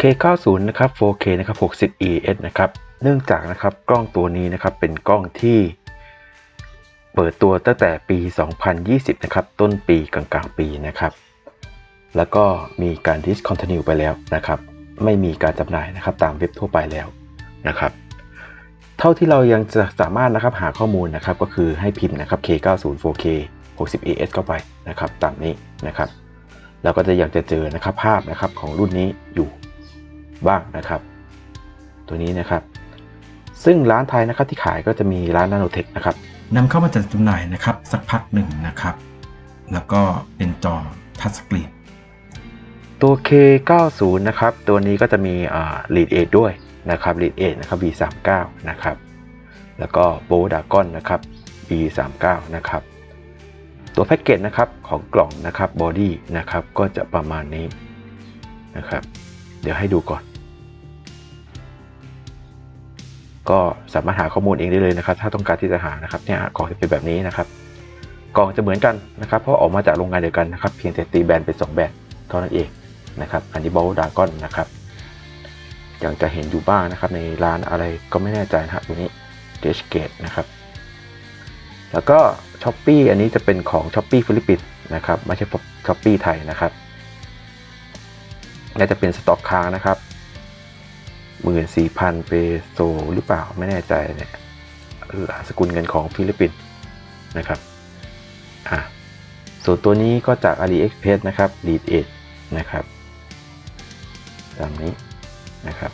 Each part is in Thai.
K90 นะครับ 4K นะครับ 60 ES นะครับ เนื่องจากนะครับกล้องตัวนี้นะครับเป็นกล้องที่ เปิดตัวตั้งแต่ปี 2020 นะครับ ต้นปีกลางๆ ปีนะครับ แล้วก็มีการ discontinue ไปแล้วนะครับ ไม่มีการจำหน่ายนะครับตามเว็บทั่วไปแล้วนะครับ เท่าที่เรายังจะสามารถนะครับหาข้อมูลนะครับก็คือให้พิมพ์นะครับ K90 4K 60 ES เข้าไปนะครับตามนี้นะครับเราก็จะอยากจะเจอนะครับภาพนะครับของรุ่นนี้อยู่ บ้างนะครับ ตัวนี้นะครับ ซึ่งร้านไทยนะครับที่ขายก็จะมีร้านนาโนเทคนะครับนำเข้ามาจัดจำหน่ายนะครับ สักพักหนึ่งนะครับ แล้วก็เป็นจอทัชสกรีนตัว K90 นะครับ ตัวนี้ก็จะมีอ่า Lead Edge ด้วยนะครับ Lead Edge นะครับ V39 นะครับ แล้วก็ b o d a g o n นะครับ V39 นะครับ ตัวแพ็กเกจนะครับของกล่องนะครับบอดี้นะครับก็จะประมาณนี้นะครับ เดี๋ยวให้ดูก่อน ก็สามารถหาข้อมูลเองได้เลยนะครับ ถ้าต้องการที่จะหานะครับเนี่ยกล่องจะเป็นแบบนี้นะครับกล่องจะเหมือนกันนะครับเพราะออกมาจากโรงงานเดียวกันนะครับเพียงแต่ตีแบรนด์เป็น2แบรนด์เท่านั้นเองนะครับอันนี้บอลดากอนนะครับยังจะเห็นอยู่บ้างนะครับ ในร้านอะไรก็ไม่แน่ใจนะครับตัวนี้เดชเกตนะครับแล้วก็ช้อปปีอันนี้จะเป็นของช้อปปีฟิลิปปินส์นะครับไม่ใช่ช้อปปีไทยนะครับน่าจะเป็นสต็อกค้างนะครับ หมื่นสี่พันเปโซหรือเปล่าไม่แน่ใจเนี่ยเออสกุลเงินของฟิลิปปินส์นะครับอะส่วนตัวนี้ก็จาก AliExpress นะครับ Lead e d นะครับตามนี้นะครับ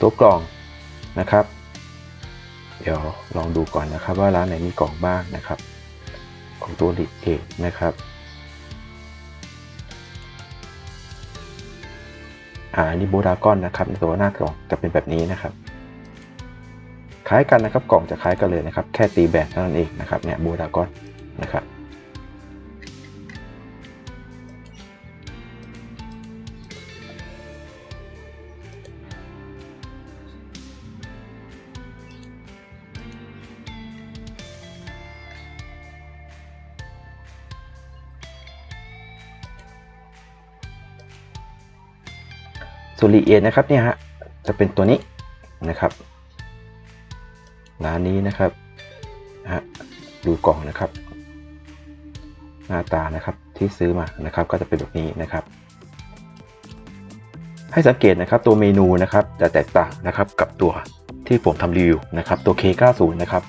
ตัวกล่องนะครับ เดี๋ยวลองดูก่อนนะครับว่าร้านไหนมีกล่องบ้างนะครับ ของตัวลิดเองนะครับ นนี้โบดากอนนะครับในตัวหน้ากล่องจะเป็นแบบนี้นะครับ คล้ายกันนะครับกล่องจะคล้ายกันเลยนะครับ แค่ตีแบนเท่านั้นเองนะครับเนี่ยบูดากอนนะครับ ส่วนลีเอนะครับเนี่ยฮะจะเป็นตัวนี้นะครับร้านนี้นะครับฮะดูกล่องนะครับ หน้าตานะครับที่ซื้อมานะครับ ก็จะเป็นแบบนี้นะครับ ให้สังเกตนะครับตัวเมนูนะครับจะแตกต่างนะครับกับตัวที่ผมทำรีวิวนะครับตัว K90 นะครับ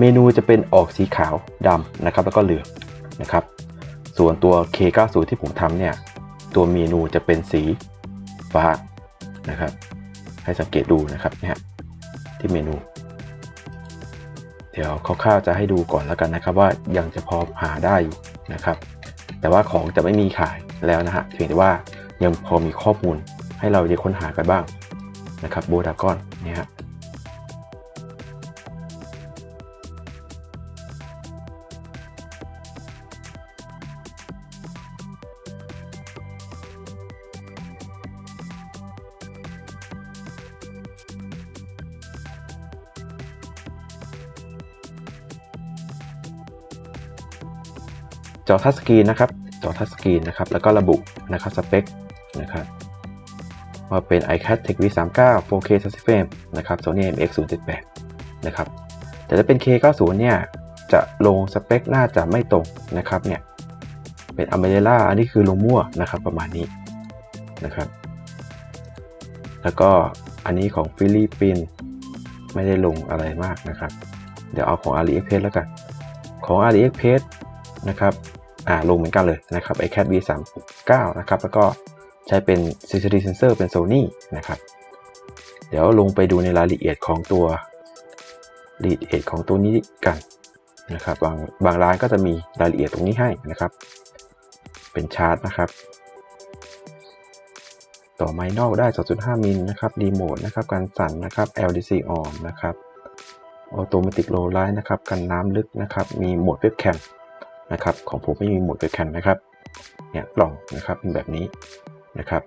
เมนูจะเป็นออกสีขาวดำนะครับ แล้วก็เหลืองนะครับ ส่วนตัว K90 ที่ผมทำเนี่ยตัวเมนูจะเป็นสี ฟ้านะครับ ให้สังเกตดูนะครับเนี่ยฮะที่เมนู เดี๋ยวคร่าวๆจะให้ดูก่อนแล้วกันนะครับ ว่ายังจะพอหาได้อยู่นะครับ แต่ว่าของจะไม่มีขายแล้วนะฮะเพียงแต่ว่ายังพอมีข้อมูลให้เราได้ค้นหากันบ้างนะครับโบดากอนเนี่ยฮะ จอทัชสกรีนนะครับ จอทัชสกรีนนะครับ แล้วก็ระบุนะครับสเปคนะครับว่าเป็น iCat Tech V39 4K 30 frame นะครับ Sony MX 078นะครับ แต่ถ้าเป็น K90 เนี่ยจะลงสเปคน่าจะไม่ตรงนะครับเนี่ย เป็น Umbrella อันนี้คือลงมั่วนะครับประมาณนี้นะครับ แล้วก็อันนี้ของฟิลิปปินส์ไม่ได้ลงอะไรมากนะครับ เดี๋ยวเอาของ AliExpress แล้วกัน ของ AliExpress นะครับ อ่าลงเหมือนกันเลยนะครับ iCat V39 นะครับ แล้วก็ใช้เป็น CCD sensor เป็น Sony นะครับ เดี๋ยวลงไปดูในรายละเอียดของตัวรายละเอียดของตัวนี้กันนะครับบางบางร้านก็จะมีรายละเอียดตรงนี้ให้นะครับ เป็นชาร์ตนะครับ ต่อไมนอกได้ 2.5 มิลนะครับรีโมทนะครับการสั่นนะครับ LDC on นะครับออโตเมติกโลไลท์นะครับ กันน้ำลึกนะครับ มีโหมดเว็บแคม นะครับ ของผมไม่มีหมดเว็บแคมนะครับ เนี่ยกล่องนะครับเป็นแบบนี้นะครับ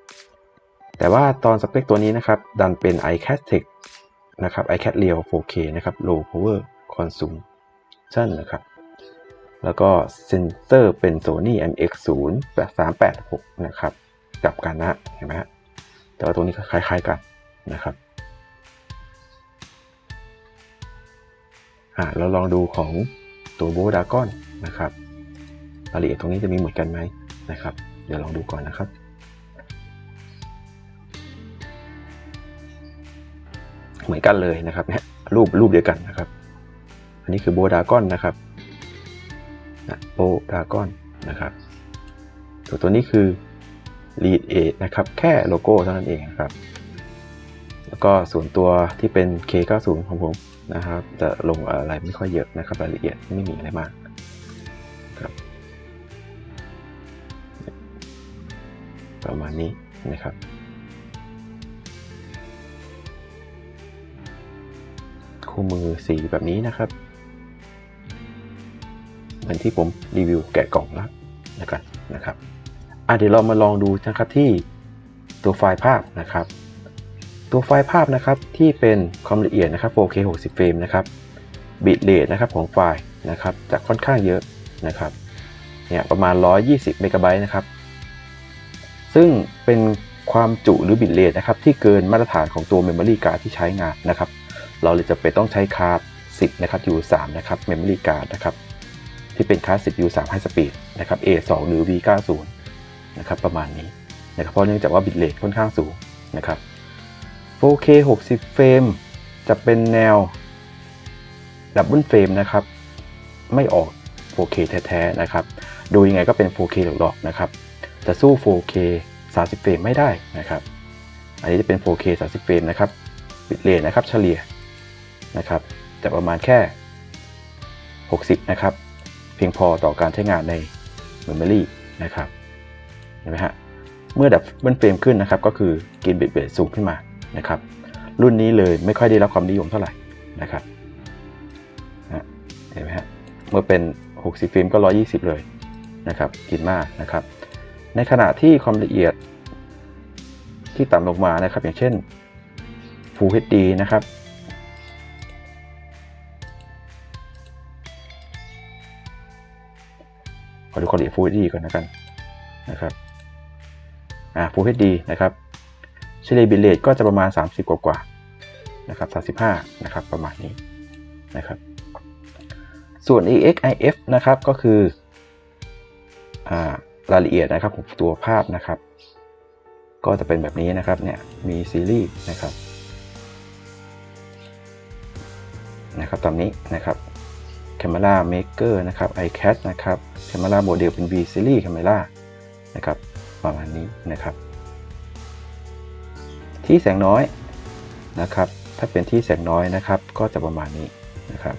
แต่ว่าตอนสเปคตัวนี้นะครับ ดันเป็น iCat Tech นะครับ iCat Real 4K นะครับ Low Power Consumption นะครับ แล้วก็เซนเซอร์เป็น Sony MX0 386 นะครับกลับกันนะเห็นไหมฮะแต่ว่าตรงนี้ก็คล้าย ๆกันนะครับอ่าเราลองดูของตัวโบดากอนนะครับ รายละเอียดตรงนี้จะมีเหมือนกันไหมนะครับ เดี๋ยวลองดูก่อนนะครับ เหมือนกันเลยนะครับเนี่ยรูปรูปเดียวกันนะครับ อันนี้คือโบดากอนนะครับนะโบดากอนนะครับส่วนตัวนี้คือ lead a นะครับ แค่โลโก้เท่านั้นเองนะครับ แล้วก็ส่วนตัวที่เป็น K90 ของผมนะครับ จะลงอะไรไม่ค่อยเยอะนะครับ รายละเอียดไม่มีอะไรมากครับ ประมาณนี้นะครับ คู่มือสีแบบนี้นะครับเหมือนที่ผมรีวิวแกะกล่องแล้วนะครับนะครับอะเดี๋ยวเรามาลองดูนะครับที่ตัวไฟล์ภาพนะครับ ตัวไฟล์ภาพนะครับที่เป็นความละเอียดนะครับ 4K 60 เฟรมนะครับบิตเรทนะครับของไฟล์นะครับจะค่อนข้างเยอะนะครับเนี่ยประมาณ 120 เมกะไบต์นะครับ ซึ่งเป็นความจุหรือบิตเรทนะครับที่เกินมาตรฐานของตัว Memory Card ที่ใช้งานนะครับ เราเลยจะไปต้องใช้คาร์ด10 นะครับ U3 นะครับ Memory Card นะครับที่เป็นคาร์ด10 U3 High Speed นะครับ A2 หรือ V90 นะครับประมาณนี้นะครับเพราะเนื่องจากว่าบิตเรทค่อนข้างสูงนะครับ 4K 60 เฟรมจะเป็นแนวดับเบิลเฟรมนะครับ ไม่ออก 4K แท้ๆนะครับ ดูยังไงก็เป็น 4K หลอกๆนะครับ จะสู้ 4K 30 เฟรมไม่ได้นะครับ อันนี้จะเป็น 4K 30 เฟรมนะครับบิตเรทนะครับเฉลี่ยนะครับจะประมาณแค่ 60 นะครับ เพียงพอต่อการใช้งานใน Memory นะครับเห็นไหมฮะเมื่อดับเบิลเฟรมขึ้นนะครับ ก็คือกินบิตเรทสูงขึ้นมานะครับ รุ่นนี้เลยไม่ค่อยได้รับความนิยมเท่าไหร่นะครับเห็นไหมฮะเมื่อเป็น 60 เฟรมก็ 120 เลยนะครับ กินมากนะครับ ในขณะที่ความละเอียดที่ต่ำลงมานะครับ อย่างเช่น Full HD นะครับ ขอดูความละเอียด Full HD ก่อนนะกันนะครับอ่า Full HD นะครับเฉลี่ยบิตเรทก็จะประมาณ 30 กว่ากว่านะครับ35 นะครับ ประมาณนี้นะครับ ส่วน EXIF นะครับก็คืออ่า รายละเอียดนะครับของตัวภาพนะครับ ก็จะเป็นแบบนี้นะครับเนี่ยมีซีรีส์นะครับนะครับตามนี้นะครับ Camera Maker นะครับ iCat นะครับ Camera Model เป็น V Series Camera นะครับประมาณนี้นะครับ ที่แสงน้อยนะครับ ถ้าเป็นที่แสงน้อยนะครับ ก็จะประมาณนี้นะครับ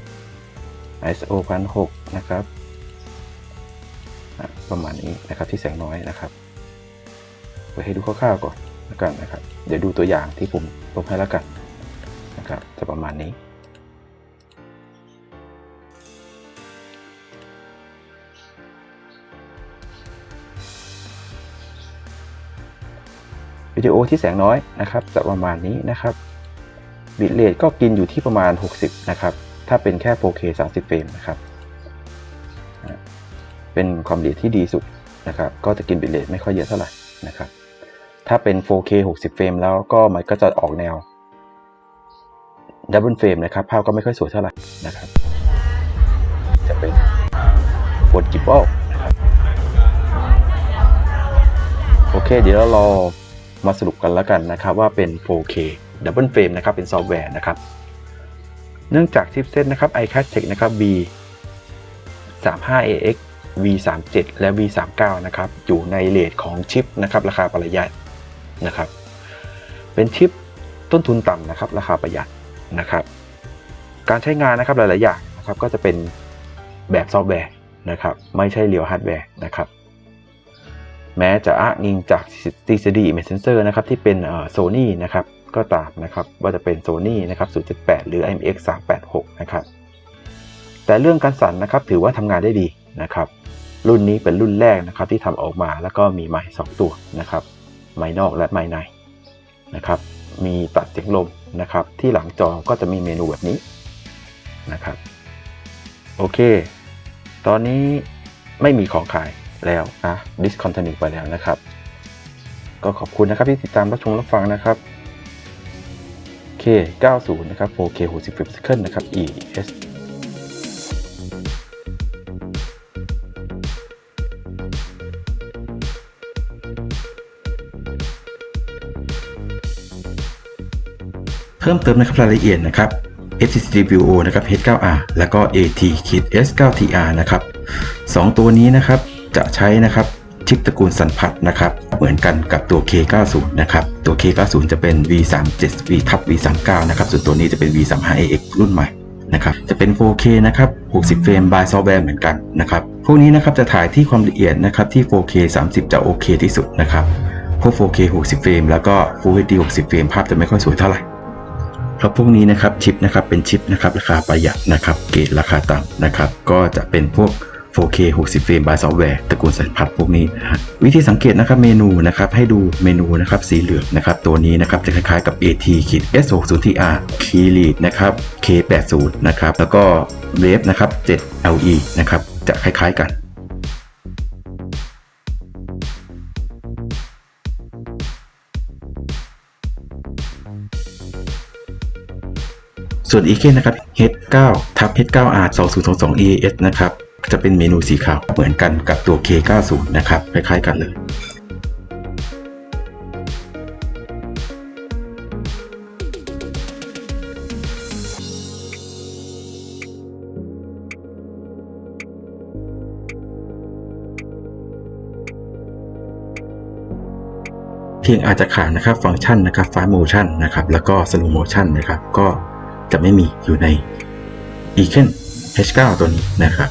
ISO 1006นะครับ ประมาณนี้นะครับที่แสงน้อยนะครับไปให้ดูคร่าวๆก่อนแล้วกันนะครับ เดี๋ยวดูตัวอย่างที่ผมลงให้แล้วกันนะครับจะประมาณนี้วิดีโอที่แสงน้อยนะครับจะประมาณนี้นะครับบิตเรทก็กินอยู่ที่ประมาณ 60 นะครับ ถ้าเป็นแค่ 4K 30 เฟรมนะครับ เป็นความละเอียดที่ดีสุดนะครับก็จะกินบิตเรทไม่ค่อยเยอะเท่าไหร่นะครับถ้าเป็น 4K 60 เฟรมแล้วก็มันก็จะออกแนวดับเบิลเฟรมนะครับภาพก็ไม่ค่อยสวยเท่าไหร่นะครับ จะเป็นบนกิบเบิลโอเค เดี๋ยวเรารอมาสรุปกันแล้วกันนะครับ ว่าเป็น 4K Double Frame นะครับเป็นซอฟต์แวร์นะครับ เนื่องจากชิปเซ็ตนะครับ iCat Tech นะครับ V 3 V 3 7 และ V 3 9 นะครับอยู่ในเลทของชิปนะครับราคาประหยัดนะครับ เป็นชิปต้นทุนต่ำนะครับ ราคาประหยัดนะครับ การใช้งานนะครับหลาย ๆ อย่างนะครับก็จะเป็นแบบซอฟต์แวร์นะครับ ไม่ใช่เรียวฮาร์ดแวร์นะครับ แม้จะอ้างอิงจากทฤษฎี Image Sensor นะครับที่เป็นโซนี่นะครับก็ตามนะครับว่าจะเป็น Sony นะครับ 078 หรือ IMX 386 นะครับ แต่เรื่องการสั่นนะครับถือว่าทำงานได้ดีนะครับ รุ่นนี้เป็นรุ่นแรกนะครับที่ทำออกมาแล้วก็มีไมค์2ตัวนะครับ ไมค์นอกและไมค์ในนะครับ มีตัดเสียงลมนะครับ ที่หลังจอก็จะมีเมนูแบบนี้นะครับ โอเค ตอนนี้ไม่มีของขายแล้วนะ discontinue ไปแล้วนะครับ ก็ขอบคุณนะครับที่ติดตามรับชมรับฟังนะครับ K 90 นะครับ 4K 60 f per second นะครับ ES เพิ่มเติมนะครับรายละเอียดนะครับ FCCWO นะครับ H9R แล้วก็ AT S9TR นะครับสองตัวนี้นะครับจะใช้นะครับชิปตระกูลสันพัดนะครับ เหมือนกันกับตัว K90 นะครับ ตัว K90 จะเป็น V37 V ทับ V39 นะครับ ส่วนตัวนี้จะเป็น V35AX รุ่นใหม่นะครับ จะเป็น 4K นะครับ 60 เฟรม by ซอฟต์แวร์เหมือนกันนะครับ พวกนี้นะครับจะถ่ายที่ความละเอียดนะครับที่ 4K 30 จะโอเคที่สุดนะครับ พวก 4K 60 เฟรมแล้วก็ Full HD 60 เฟรมภาพจะไม่ค่อยสวยเท่าไหร่ เพราะพวกนี้นะครับชิปนะครับเป็นชิปนะครับราคาประหยัดนะครับเกรดราคาต่ำนะครับก็จะเป็นพวก 4K 60เฟรม by ซอฟต์แวร์ตระกูลสัมผัสพวกนี้นะฮะวิธีสังเกตนะครับเมนูนะครับให้ดูเมนูนะครับสีเหลืองนะครับตัวนี้นะครับจะคล้ายๆกับ AT S60TR Key Lead นะครับ K80 นะครับแล้วก็ Wave นะครับ 7LE นะครับจะคล้ายๆกัน ส่วน e k นะครับ H9 ทับ H9R 2022 EAS นะครับ จะเป็นเมนูสีขาวเหมือนกันกับตัว K90 นะครับ คล้ายๆกันเลยเพียงอาจจะขาดนะครับฟังก์ชันนะครับ fast motion นะครับแล้วก็ slow motion นะครับก็ จะไม่มีอยู่ใน e k e n H9 ตัวนี้นะครับ